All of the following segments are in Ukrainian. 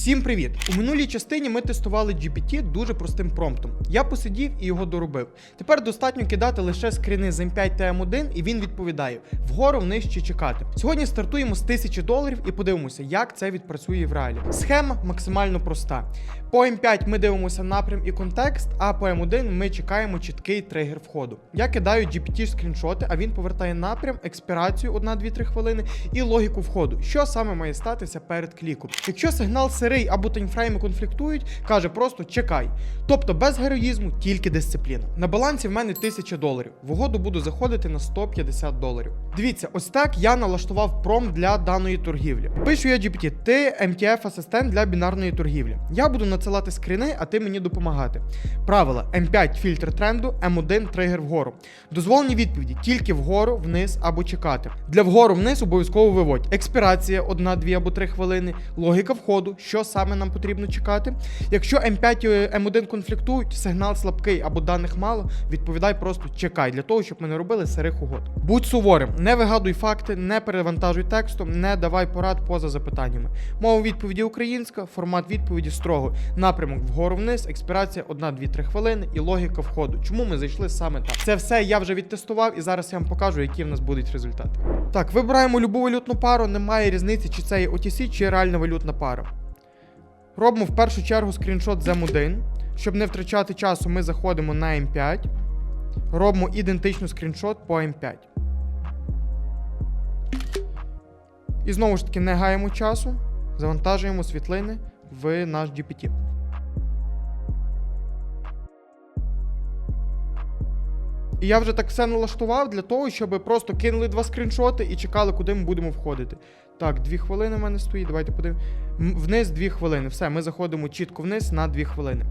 Всім привіт! У минулій частині ми тестували GPT дуже простим промптом. Я посидів і його доробив. Тепер достатньо кидати лише скріни з M5 та M1, і він відповідає: вгору вниз чи чекати. Сьогодні стартуємо з 1000 доларів і подивимося, як це відпрацює в реалі. Схема максимально проста. По М5 ми дивимося напрям і контекст, а по М1 ми чекаємо чіткий тригер входу. Я кидаю GPT скріншоти, а він повертає напрям, експірацію 1-2-3 хвилини і логіку входу. Що саме має статися перед кліком? Якщо сигнал сирий або таймфрейми конфліктують, каже просто чекай. Тобто без героїзму, тільки дисципліна. На балансі в мене 1000 доларів. В угоду буду заходити на 150 доларів. Дивіться, ось так я налаштував пром для даної торгівлі. Пишу я GPT, ти MTF асистент для бінарної торгівлі. Я буду надсилати скріни, а ти мені допомагати. Правила М5 фільтр тренду, М1 тригер вгору. Дозволені відповіді тільки вгору, вниз або чекати. Для вгору вниз обов'язково виводь. Експірація 1, 2 або 3 хвилини, логіка входу, що саме нам потрібно чекати. Якщо М5 і М1 конфліктують, сигнал слабкий або даних мало, відповідай просто чекай для того, щоб ми не робили сирих угод. Будь суворим, не вигадуй факти, не перевантажуй текстом, не давай порад поза запитаннями. Мова відповіді українська, формат відповіді строго. Напрямок вгору вниз, експірація 1, 2, 3 хвилини і логіка входу. Чому ми зайшли саме так? Це все я вже відтестував, і зараз я вам покажу, які в нас будуть результати. Так, вибираємо любу валютну пару, немає різниці, чи це є OTC, чи реальна валютна пара. Робимо в першу чергу скріншот з M1. Щоб не втрачати часу, ми заходимо на M5. Робимо ідентичний скріншот по M5. І знову ж таки не гаємо часу. Завантажуємо світлини в наш GPT. І я вже так все налаштував для того, щоб просто кинули два скріншоти і чекали, куди ми будемо входити. Так, дві хвилини в мене стоїть. Давайте подивимось. Вниз дві хвилини. Все, ми заходимо чітко вниз на дві хвилини.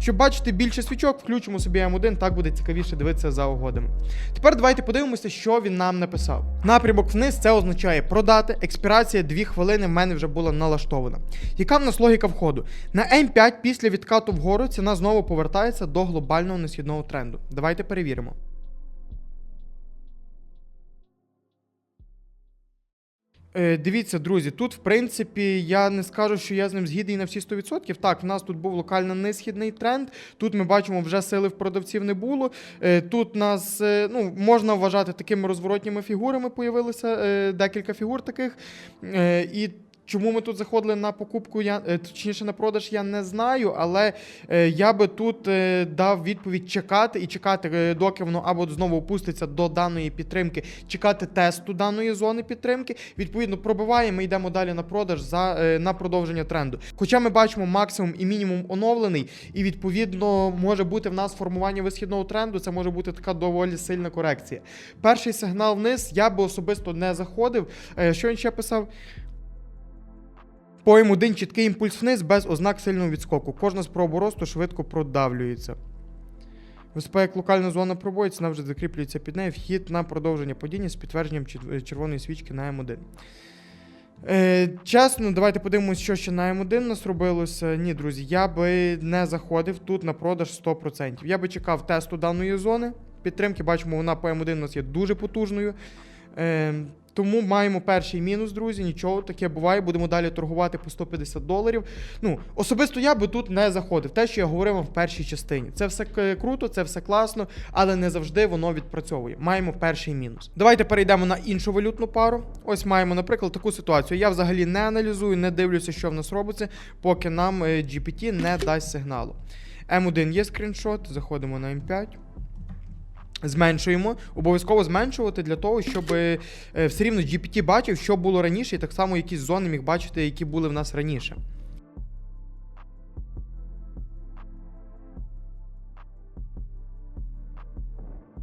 Щоб бачити більше свічок, включимо собі М1, так буде цікавіше дивитися за угодами. Тепер давайте подивимося, що він нам написав. Напрямок вниз це означає продати. Експірація 2 хвилини в мене вже була налаштована. Яка в нас логіка входу? На М5 після відкату вгору ціна знову повертається до глобального несхідного тренду. Давайте перевіримо. Е, Дивіться, друзі, тут, в принципі, я не скажу, що я з ним згідний на всі 100%. Так, в нас тут був локально несхідний тренд. Тут ми бачимо, вже сили в продавців не було. Е, Тут нас е, ну, можна вважати такими розворотніми фігурами. Появилися декілька фігур таких. І Чому ми тут заходили на покупку, я е, точніше на продаж, я не знаю, але е, я би тут е, дав відповідь чекати і чекати, доки воно або знову опуститься до даної підтримки, чекати тесту даної зони підтримки. Відповідно, пробиваємо, йдемо далі на продаж за на продовження тренду. Хоча ми бачимо максимум і мінімум оновлений, і відповідно може бути в нас формування висхідного тренду. Це може бути така доволі сильна корекція. Перший сигнал вниз я би особисто не заходив. Що він ще писав? По М1 чіткий імпульс вниз без ознак сильного відскоку. Кожна спроба росту швидко продавлюється. Виступає як локальна зона пробою, ціна вже закріплюється під нею. Вхід на продовження падіння з підтвердженням червоної свічки на М1. Е, чесно, давайте подивимось, що ще на М1 у нас робилося. Ні, друзі, я би не заходив тут на продаж 100%. Я би чекав тесту даної зони. Підтримки, бачимо, вона по М1 у нас є дуже потужною. Е, тому маємо перший мінус, друзі. Нічого таке буває. Будемо далі торгувати по 150 доларів. Ну, особисто я би тут не заходив. Те, що я говорив вам в першій частині. Це все круто, це все класно, але не завжди воно відпрацьовує. Маємо перший мінус. Давайте перейдемо на іншу валютну пару. Ось маємо, наприклад, таку ситуацію. Я взагалі не аналізую, не дивлюся, що в нас робиться, поки нам е, GPT не дасть сигналу. М1 є скріншот, заходимо на М5. Зменшуємо, обов'язково зменшувати для того, щоб е, все рівно GPT бачив, що було раніше, і так само якісь зони міг бачити, які були в нас раніше.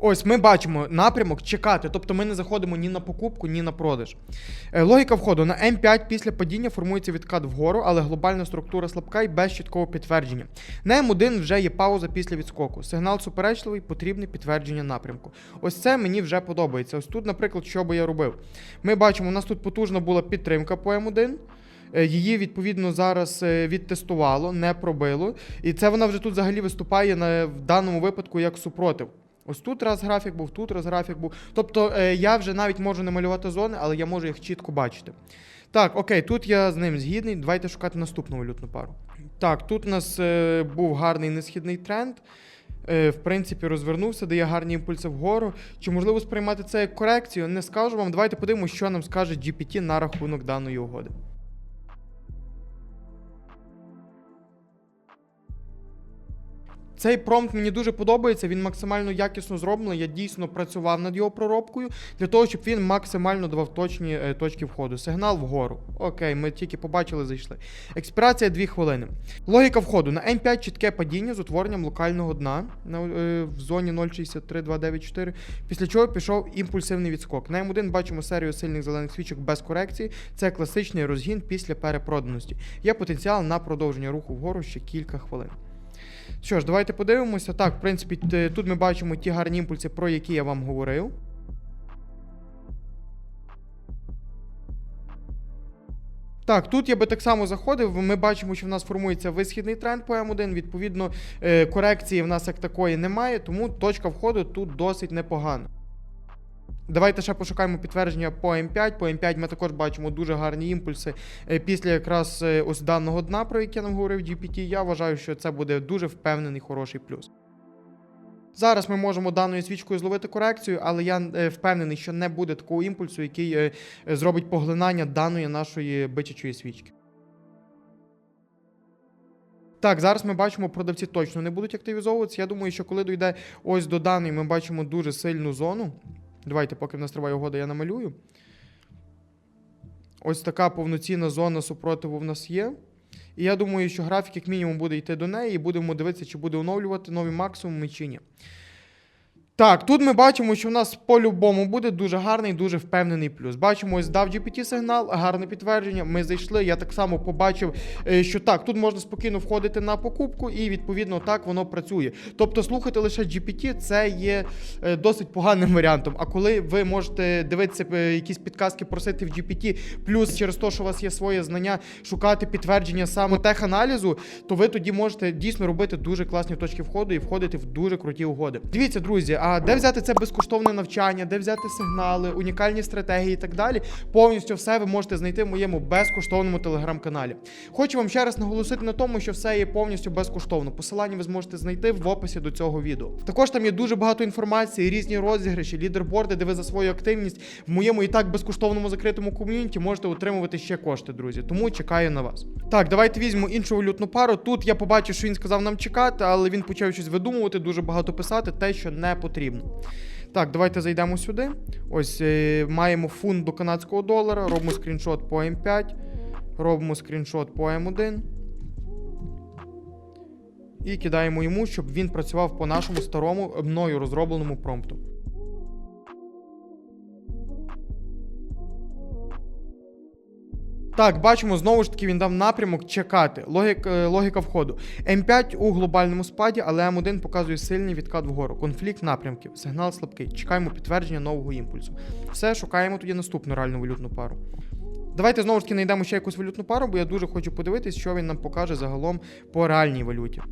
Ось ми бачимо напрямок чекати, тобто ми не заходимо ні на покупку, ні на продаж. Е, Логіка входу на М5 після падіння формується відкат вгору, але глобальна структура слабка і без чіткого підтвердження. На М1 вже є пауза після відскоку. Сигнал суперечливий, потрібне підтвердження напрямку. Ось це мені вже подобається. Ось тут, наприклад, що би я робив. Ми бачимо, у нас тут потужна була підтримка по М1. Е, Її відповідно зараз е, відтестувало, не пробило. І це вона вже тут взагалі виступає на, в даному випадку як супротив. Ось тут раз графік був, тут раз графік був. Тобто е, я вже навіть можу не малювати зони, але я можу їх чітко бачити. Так, окей, тут я з ним згідний. Давайте шукати наступну валютну пару. Так, тут у нас е, був гарний несхідний тренд. Е, в принципі, розвернувся, дає гарні імпульси вгору. Чи можливо сприймати це як корекцію? Не скажу вам. Давайте подивимося, що нам скаже GPT на рахунок даної угоди. Цей промпт мені дуже подобається, він максимально якісно зроблений. Я дійсно працював над його проробкою для того, щоб він максимально давав точні е, точки входу. Сигнал вгору. Окей, ми тільки побачили, зайшли. Експірація 2 хвилини. Логіка входу на М5 чітке падіння з утворенням локального дна на, е, в зоні 0,63294, після чого пішов імпульсивний відскок. На М1 бачимо серію сильних зелених свічок без корекції. Це класичний розгін після перепроданості. Є потенціал на продовження руху вгору ще кілька хвилин. Що ж, давайте подивимося. Так, в принципі, тут ми бачимо ті гарні імпульси, про які я вам говорив. Так, тут я би так само заходив. Ми бачимо, що в нас формується висхідний тренд по М1. Відповідно, е, корекції в нас як такої немає, тому точка входу тут досить непогана. Давайте ще пошукаємо підтвердження по М5. По М5 ми також бачимо дуже гарні імпульси е, після якраз е, ось даного дна, про яке нам говорив GPT. Я вважаю, що це буде дуже впевнений хороший плюс. Зараз ми можемо даною свічкою зловити корекцію, але я е, впевнений, що не буде такого імпульсу, який зробить поглинання даної нашої бичачої свічки. Так, зараз ми бачимо, продавці точно не будуть активізовуватися. Я думаю, що коли дійде ось до даної, ми бачимо дуже сильну зону. Давайте, поки в нас триває угода, я намалюю. Ось така повноцінна зона супротиву в нас є. І я думаю, що графік, як мінімум, буде йти до неї, і будемо дивитися, чи буде оновлювати нові максимуми чи ні. Так, тут ми бачимо, що в нас по-любому буде дуже гарний, дуже впевнений плюс. Бачимо, ось дав GPT сигнал, гарне підтвердження. Ми зайшли. Я так само побачив, е, що так, тут можна спокійно входити на покупку, і відповідно так воно працює. Тобто, слухати лише GPT це є е, досить поганим варіантом. А коли ви можете дивитися е, якісь підказки, просити в GPT, плюс через те, що у вас є своє знання, шукати підтвердження саме теханалізу, то ви тоді можете дійсно робити дуже класні точки входу і входити в дуже круті угоди. Дивіться, друзі, а де взяти це безкоштовне навчання, де взяти сигнали, унікальні стратегії і так далі. Повністю все ви можете знайти в моєму безкоштовному телеграм-каналі. Хочу вам ще раз наголосити на тому, що все є повністю безкоштовно. Посилання ви зможете знайти в описі до цього відео. Також там є дуже багато інформації, різні розіграші, лідерборди, де ви за свою активність в моєму і так безкоштовному закритому ком'юніті можете отримувати ще кошти, друзі. Тому чекаю на вас. Так, давайте візьмемо іншу валютну пару. Тут я побачив, що він сказав нам чекати, але він почав щось видумувати, дуже багато писати, те, що не потрібно. Так, давайте зайдемо сюди. Ось е, маємо фунт до канадського долара, робимо скріншот по М5, робимо скріншот по М1. І кидаємо йому, щоб він працював по нашому старому мною розробленому промпту. Так, бачимо, знову ж таки він дав напрямок чекати. Логік, е, логіка входу. М5 у глобальному спаді, але М1 показує сильний відкат вгору. Конфлікт напрямків, сигнал слабкий. Чекаємо підтвердження нового імпульсу. Все, шукаємо тоді наступну реальну валютну пару. Давайте знову ж таки знайдемо ще якусь валютну пару, бо я дуже хочу подивитись, що він нам покаже загалом по реальній валюті.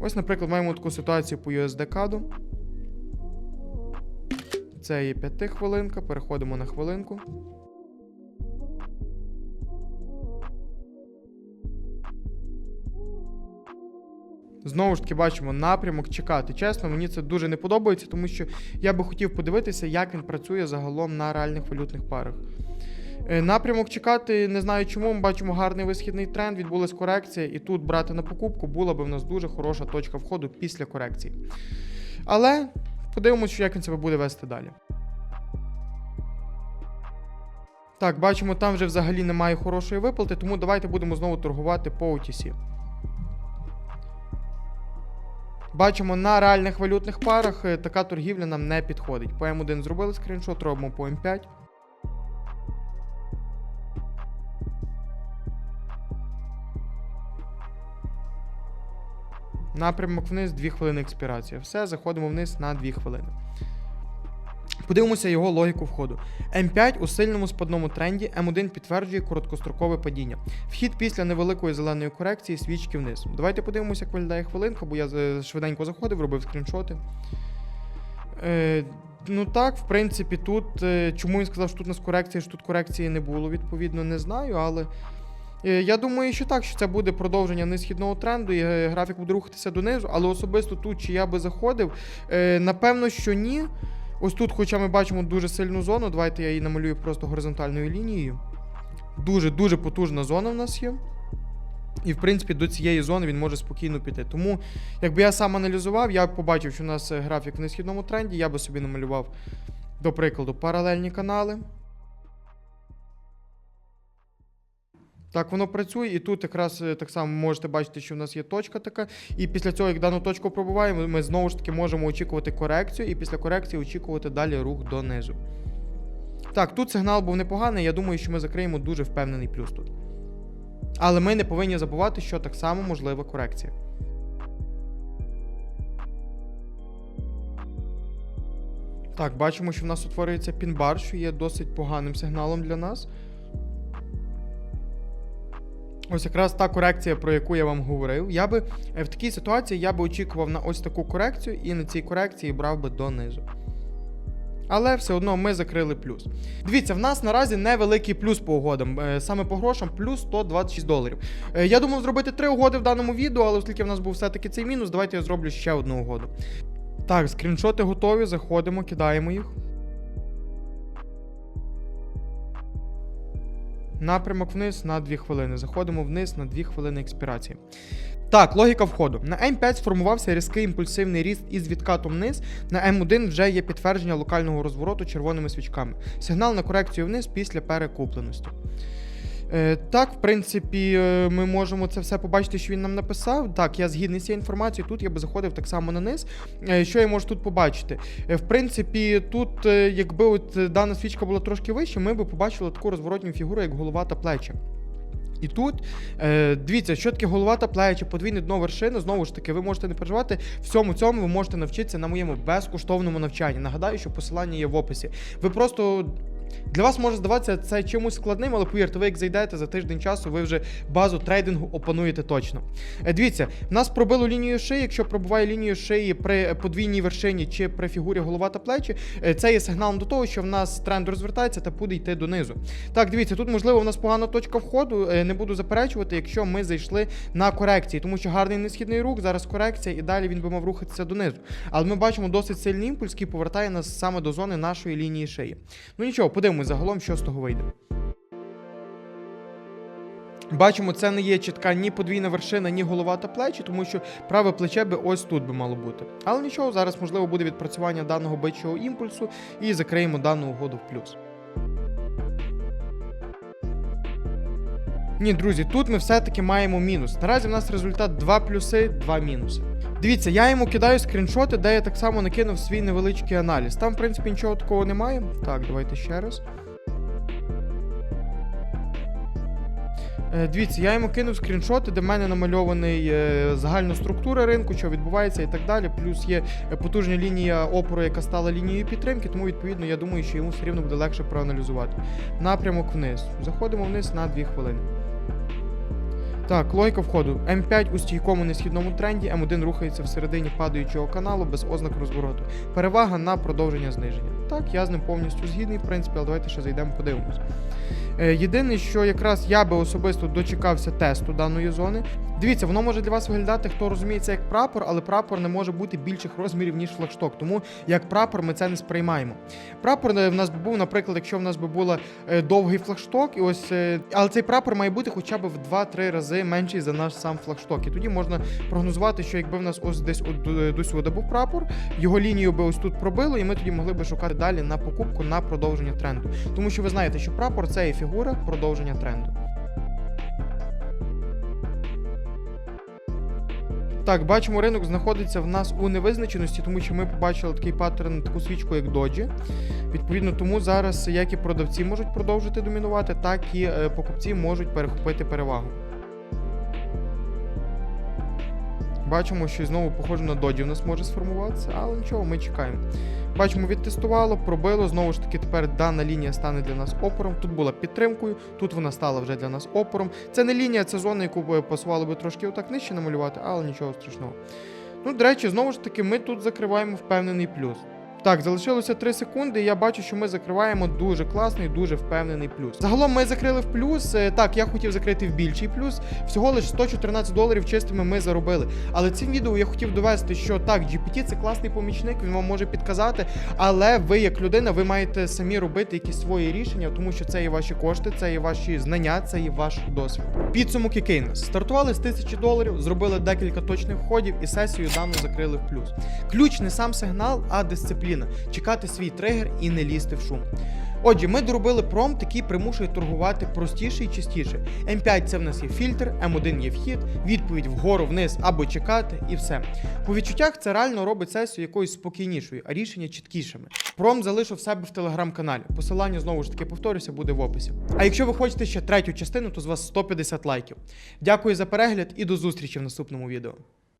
Ось, наприклад, маємо таку ситуацію по USD каду. Це є 5 хвилинка, переходимо на хвилинку. Знову ж таки бачимо напрямок чекати. Чесно, мені це дуже не подобається, тому що я би хотів подивитися, як він працює загалом на реальних валютних парах. Е, Напрямок чекати, не знаю чому. Ми бачимо гарний висхідний тренд, відбулась корекція, і тут брати на покупку була би в нас дуже хороша точка входу після корекції. Але подивимося, як він себе буде вести далі. Так, бачимо, там вже взагалі немає хорошої виплати, тому давайте будемо знову торгувати по OTC. Бачимо, на реальних валютних парах е, така торгівля нам не підходить. По М1 зробили скріншот, робимо по М5. Напрямок вниз, 2 хвилини експірація. Все, заходимо вниз на 2 хвилини. Подивимося його логіку входу. М5 у сильному спадному тренді, М1 підтверджує короткострокове падіння. Вхід після невеликої зеленої корекції свічки вниз. Давайте подивимося, як виглядає хвилинка, бо я е, швиденько заходив, робив скріншоти. Е, Ну так, в принципі, тут. е, Чому він сказав, що тут у нас корекція, що тут корекції не було, відповідно, не знаю, але. е, Я думаю, що так, що це буде продовження несхідного тренду, і графік буде рухатися донизу, але особисто тут, чи я би заходив, напевно, що ні. Ось тут, хоча ми бачимо дуже сильну зону, давайте я її намалюю просто горизонтальною лінією. Дуже-дуже потужна зона в нас є. І, в принципі, до цієї зони він може спокійно піти. Тому, якби я сам аналізував, я б побачив, що у нас е, графік в несхідному тренді, я би собі намалював, до прикладу, паралельні канали. Так, воно працює, і тут якраз е, так само можете бачити, що в нас є точка така. І після цього, як дану точку пробуваємо, ми знову ж таки можемо очікувати корекцію, і після корекції очікувати далі рух донизу. Так, тут сигнал був непоганий. Я думаю, що ми закриємо дуже впевнений плюс тут. Але ми не повинні забувати, що так само можлива корекція. Так, бачимо, що в нас утворюється пінбар, що є досить поганим сигналом для нас. Ось якраз та корекція, про яку я вам говорив. Я би е, в такій ситуації я би очікував на ось таку корекцію і на цій корекції брав би донизу. Але все одно ми закрили плюс. Дивіться, в нас наразі невеликий плюс по угодам. Е, Саме по грошам плюс 126 доларів. Е, Я думав зробити три угоди в даному відео, але оскільки в нас був все-таки цей мінус, давайте я зроблю ще одну угоду. Так, скріншоти готові, заходимо, кидаємо їх. Напрямок вниз на 2 хвилини. Заходимо вниз на 2 хвилини експірації. Так, логіка входу. На М5 сформувався різкий імпульсивний ріст із відкатом вниз. На М1 вже є підтвердження локального розвороту червоними свічками. Сигнал на корекцію вниз після перекупленості. Е, так, в принципі, е, ми можемо це все побачити, що він нам написав. Так, я згідний з цією інформацією. Тут я би заходив так само на низ. Е, що я можу тут побачити? В принципі, тут, якби от дана свічка була трошки вища, ми би побачили таку розворотню фігуру, як голова та плечі. І тут, е, дивіться, що таке голова та плечі, подвійне дно вершини. Знову ж таки, ви можете не переживати. Всьому цьому ви можете навчитися на моєму безкоштовному навчанні. Нагадаю, що посилання є в описі. Ви просто. Для вас може здаватися це чимось складним, але повірте, ви як зайдете за тиждень часу, ви вже базу трейдингу опануєте точно. Е, Дивіться, нас пробило лінію шиї. Якщо пробуває лінію шиї при подвійній вершині чи при фігурі голова та плечі, е, це є сигналом до того, що в нас тренд розвертається та буде йти донизу. Так, дивіться, тут можливо в нас погана точка входу. е, Не буду заперечувати, якщо ми зайшли на корекції, тому що гарний несхідний рух, зараз корекція, і далі він би мав рухатися донизу. Але ми бачимо досить сильний імпульс, який повертає нас саме до зони нашої лінії шиї. Ну нічого, подивимось загалом, що з того вийде. Бачимо, це не є чітка ні подвійна вершина, ні голова та плечі, тому що праве плече би ось тут би мало бути. Але нічого, зараз можливо буде відпрацювання даного бичого імпульсу і закриємо дану угоду в плюс. Ні, друзі, тут ми все-таки маємо мінус. Наразі в нас результат 2 плюси, 2 мінуси. Дивіться, я йому кидаю скріншоти, де я так само накинув свій невеличкий аналіз. Там, в принципі, нічого такого немає. Так, давайте ще раз. Е, Дивіться, я йому кинув скріншоти, де в мене намальований е, загальна структура ринку, що відбувається і так далі. Плюс є е, потужна лінія опору, яка стала лінією підтримки, тому відповідно я думаю, що йому все рівно буде легше проаналізувати. Напрямок вниз. Заходимо вниз на 2 хвилини. Так, логіка входу. М5 у стійкому несхідному тренді, М1 рухається всередині падаючого каналу без ознак розвороту. Перевага на продовження зниження. Так, я з ним повністю згідний, в принципі, але давайте ще зайдемо, подивимось. Е, єдине, що якраз я би особисто дочекався тесту даної зони. Дивіться, воно може для вас виглядати, хто розуміється, як прапор, але прапор не може бути більших розмірів, ніж флагшток. Тому як прапор ми це не сприймаємо. Прапор е, в нас би був, наприклад, якщо в нас би був е, довгий флагшток, і ось, е, але цей прапор має бути хоча б в 2-3 рази менший за наш сам флагшток. І тоді можна прогнозувати, що якби в нас ось десь до- сюди був прапор, його лінію би ось тут пробило, і ми тоді могли би шукати далі на покупку на продовження тренду. Тому що ви знаєте, що прапор це є фігура продовження тренду. Так, бачимо, ринок знаходиться в нас у невизначеності, тому що ми побачили такий паттерн, таку свічку, як доджі. Відповідно, тому зараз як і продавці можуть продовжити домінувати, так і е, покупці можуть перехопити перевагу. Бачимо, що знову похоже на доджі в нас може сформуватися, але нічого, ми чекаємо. Бачимо, відтестувало, пробило. Знову ж таки, тепер дана лінія стане для нас опором. Тут була підтримкою, тут вона стала вже для нас опором. Це не лінія, це зона, яку би пасувало би трошки отак нижче намалювати, але нічого страшного. Ну, до речі, знову ж таки, ми тут закриваємо впевнений плюс. Так, залишилося 3 секунди, і я бачу, що ми закриваємо дуже класний, дуже впевнений плюс. Загалом ми закрили в плюс. Е, Так, я хотів закрити в більший плюс. Всього лише 114 доларів чистими ми заробили. Але цим відео я хотів довести, що так, GPT це класний помічник, він вам може підказати, але ви, як людина, ви маєте самі робити якісь свої рішення, тому що це є ваші кошти, це є ваші знання, це є ваш досвід. Підсумок який нас стартували з 1000 доларів, зробили декілька точних входів і сесію дану закрили в плюс. Ключ не сам сигнал, а дисципліна. Чекати свій тригер і не лізти в шум. Отже, ми доробили промпт, який примушує торгувати простіше і частіше. М5 це в нас є фільтр, М1 є вхід, відповідь вгору, вниз або чекати, і все. По відчуттях це реально робить сесію якоюсь спокійнішою, а рішення чіткішими. Промпт залишу в себе в телеграм-каналі. Посилання знову ж таки повторюся, буде в описі. А якщо ви хочете ще третю частину, то з вас 150 лайків. Дякую за перегляд і до зустрічі в наступному відео.